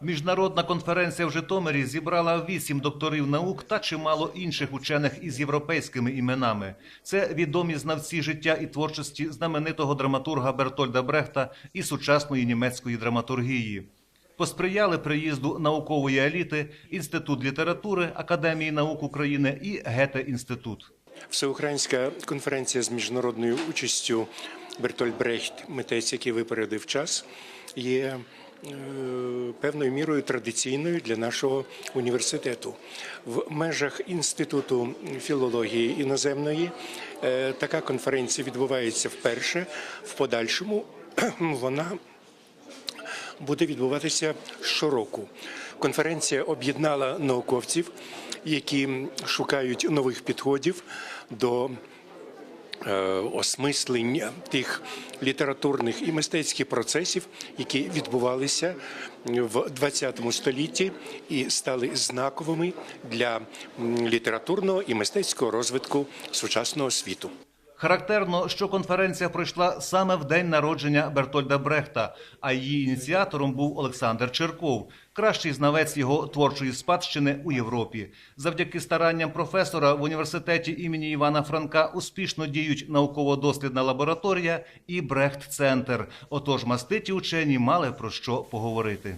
Міжнародна конференція в Житомирі зібрала вісім докторів наук та чимало інших учених із європейськими іменами. Це відомі знавці життя і творчості знаменитого драматурга Бертольда Брехта і сучасної німецької драматургії. Посприяли приїзду наукової еліти Інститут літератури Академії наук України і Гете-інститут. Всеукраїнська конференція з міжнародною участю Бертольд Брехт, митець, який випередив час, є певною мірою традиційною для нашого університету. В межах інституту філології іноземної е, така конференція відбувається вперше. В подальшому вона буде відбуватися щороку. Конференція об'єднала науковців, які шукають нових підходів до е, осмислення тих літературних і мистецьких процесів, які відбувалися в ХХ столітті і стали знаковими для літературного і мистецького розвитку сучасного світу. Характерно, що конференція пройшла саме в день народження Бертольда Брехта, а її ініціатором був Олександр Черков, кращий знавець його творчої спадщини у Європі. Завдяки старанням професора в університеті імені Івана Франка успішно діють науково-дослідна лабораторія і Брехт-центр. Отож, маститі учені мали про що поговорити.